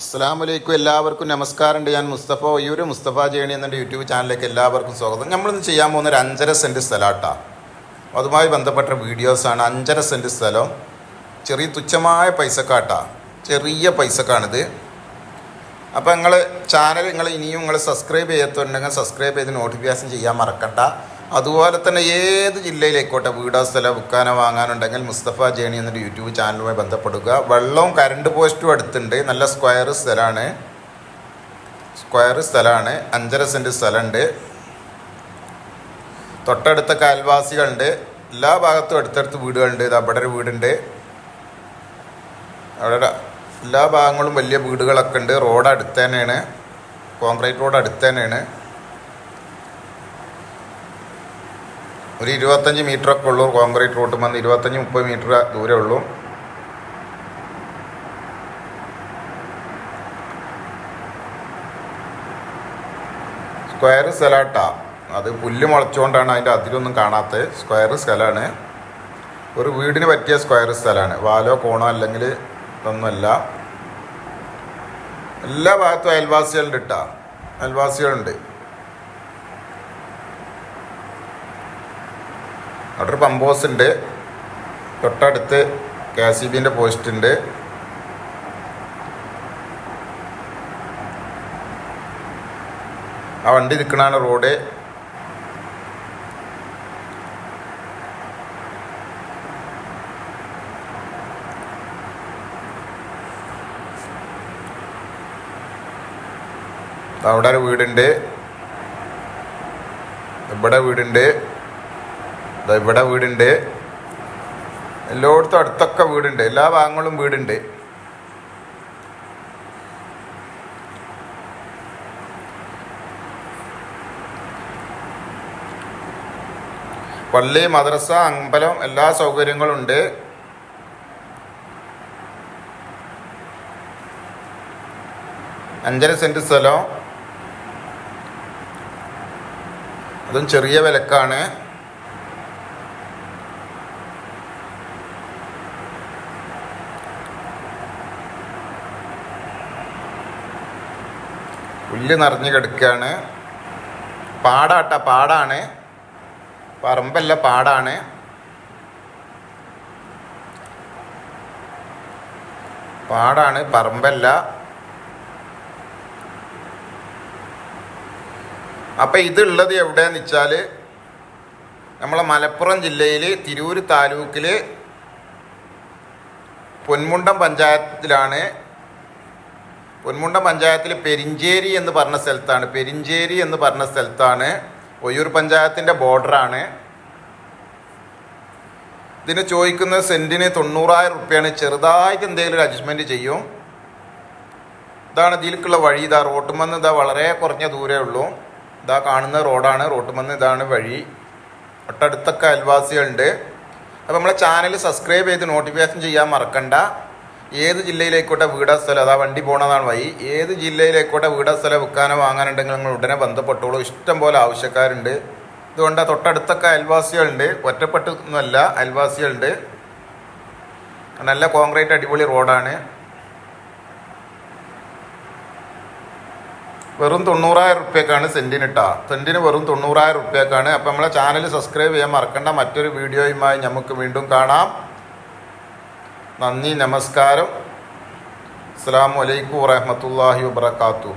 അസ്സാം വലൈക്കും എല്ലാവർക്കും നമസ്കാരമുണ്ട്. ഞാൻ മുസ്തഫ ഒയ്യൂർ മുസ്തഫ ജേണി എന്ന യൂട്യൂബ് ചാനലിലേക്ക് എല്ലാവർക്കും സ്വാഗതം. നമ്മളിന്ന് ചെയ്യാൻ പോകുന്ന ഒരു അഞ്ചര സെന്റ് സ്ഥലമാട്ടാണ് അതുമായി ബന്ധപ്പെട്ട വീഡിയോസാണ്. അഞ്ചര സെന്റ് സ്ഥലം. ചെറിയ തുച്ഛമായ പൈസക്കാട്ടാ. ചെറിയ പൈസക്കാണിത്. അപ്പോൾ നിങ്ങൾ ചാനൽ നിങ്ങൾ ഇനിയും നിങ്ങൾ സബ്സ്ക്രൈബ് ചെയ്യാത്തുണ്ടെങ്കിൽ സബ്സ്ക്രൈബ് ചെയ്ത് നോട്ടിഫിക്കേഷൻ ചെയ്യാൻ മറക്കണ്ട. അതുപോലെ തന്നെ ഏത് ജില്ലയിലേക്കോട്ടെ വീടോ സ്ഥലം വിൽക്കാനോ വാങ്ങാനുണ്ടെങ്കിൽ മുസ്തഫ ജേണി എന്നൊരു യൂട്യൂബ് ചാനലുമായി ബന്ധപ്പെടുക. വെള്ളവും കറണ്ട് പോസ്റ്റും അടുത്തുണ്ട്. നല്ല സ്ക്വയർ സ്ഥലമാണ് സ്ക്വയർ സ്ഥലമാണ് അഞ്ചര സെന്റ് സ്ഥലമുണ്ട് തൊട്ടടുത്ത അയൽവാസികളുണ്ട് എല്ലാ ഭാഗത്തും അടുത്തടുത്ത് വീടുകളുണ്ട്. ഇത് അവിടെ ഒരു വീടുണ്ട്. അവിടെ എല്ലാ ഭാഗങ്ങളും വലിയ വീടുകളൊക്കെ ഉണ്ട്. റോഡ് അടുത്ത് തന്നെയാണ്. കോൺക്രീറ്റ് റോഡ് അടുത്ത് തന്നെയാണ്. ഒരു ഇരുപത്തഞ്ച് മീറ്ററൊക്കെ ഉള്ളൂ കോൺക്രീറ്റ് റോഡ് വന്ന് ഇരുപത്തഞ്ച് മുപ്പത് മീറ്റർ ദൂരേ ഉള്ളൂ. സ്ക്വയർ സ്ഥലമാട്ടാ. അത് പുല്ല് മുളച്ചുകൊണ്ടാണ് അതിന്റെ അതിലൊന്നും കാണാത്തത്. സ്ക്വയർ സ്ഥലമാണ്. ഒരു വീടിന് പറ്റിയ സ്ക്വയർ സ്ഥലമാണ്. വാലോ കോണോ അല്ലെങ്കിൽ ഇതൊന്നുമല്ല. എല്ലാ ഭാഗത്തും അയൽവാസികളുണ്ട് ഇട്ടാ അയൽവാസികളുണ്ട്. അവിടെ ഒരു ഉണ്ട്. തൊട്ടടുത്ത് കെ സി ബിന്റെ പോസ്റ്റ് ഉണ്ട്. ആ വണ്ടി നിൽക്കണാണ് റോഡ് അവിടെ ഒരു വീടുണ്ട്. ഇവിടെ വീടുണ്ട്. ഇവിടെ വീടുണ്ട്. എല്ലായിടത്തും അടുത്തൊക്കെ വീടുണ്ട്. എല്ലാ ഭാഗങ്ങളും വീടുണ്ട്. പള്ളി മദ്രസ അമ്പലം എല്ലാ സൗകര്യങ്ങളും ഉണ്ട്. അഞ്ചര സെന്റ് സ്ഥലം. അതും ചെറിയ വിലക്കാണ്. പുല്ല് നിറഞ്ഞു കിടക്കുകയാണ് പാടാട്ട പാടാണ്. പറമ്പല്ല പാടാണ്. പാടാണ് പറമ്പല്ല. അപ്പം ഇതുള്ളത് എവിടെയാന്ന് വെച്ചാൽ നമ്മളെ മലപ്പുറം ജില്ലയിൽ തിരൂർ താലൂക്കിൽ പൊന്മുണ്ടം പഞ്ചായത്തിലാണ് പൊന്മുണ്ടം പഞ്ചായത്തിൽ പെരിഞ്ചേരി എന്ന് പറഞ്ഞ സ്ഥലത്താണ്. പെരിഞ്ചേരി എന്ന് പറഞ്ഞ സ്ഥലത്താണ് ഒയ്യൂർ പഞ്ചായത്തിന്റെ ബോർഡറാണ്. ഇതിന് ചോദിക്കുന്ന സെന്റിന് തൊണ്ണൂറായിരം റുപ്യാണ്. ചെറുതായിട്ട് എന്തെങ്കിലും ഒരു ചെയ്യും. ഇതാണ് ഇതിലേക്കുള്ള വഴി. ഇതാ റോട്ടുമെന്ന് ഇതാ വളരെ കുറഞ്ഞ ദൂരേ ഉള്ളൂ. ഇതാ കാണുന്ന റോഡാണ്. റോട്ടുമെന്ന് ഇതാണ് വഴി. തൊട്ടടുത്തൊക്കെ അയൽവാസികളുണ്ട്. അപ്പോൾ നമ്മളെ ചാനൽ സബ്സ്ക്രൈബ് ചെയ്ത് നോട്ടിഫിക്കേഷൻ ചെയ്യാൻ മറക്കണ്ട. ഏത് ജില്ലയിലേക്കോട്ടെ വീട സ്ഥലം അതാ വണ്ടി പോണതാണ് വൈ ഏത് ജില്ലയിലേക്കോട്ടെ വീട സ്ഥലം വിൽക്കാനോ വാങ്ങാനുണ്ടെങ്കിൽ നിങ്ങൾ ഉടനെ ബന്ധപ്പെട്ടോളൂ. ഇഷ്ടം പോലെ ആവശ്യക്കാരുണ്ട്. ഇതുകൊണ്ട് തൊട്ടടുത്തൊക്കെ അയൽവാസികളുണ്ട്. ഒറ്റപ്പെട്ടൊന്നുമല്ല അയൽവാസികളുണ്ട്. നല്ല കോൺക്രീറ്റ് അടിപൊളി റോഡാണ്. വെറും തൊണ്ണൂറായിരം റുപ്യക്കാണ് സെന്റിന് ഇട്ടാ സെന്റിന് വെറും തൊണ്ണൂറായിരം റുപ്യക്കാണ്. അപ്പം നമ്മളെ ചാനൽ സബ്സ്ക്രൈബ് ചെയ്യാൻ മറക്കണ്ട. മറ്റൊരു വീഡിയോയുമായി നമുക്ക് വീണ്ടും കാണാം. നന്ദി നമസ്കാരം. അസ്സാം വലൈക്കും വാഹമത്തല്ലാഹി വാത്തു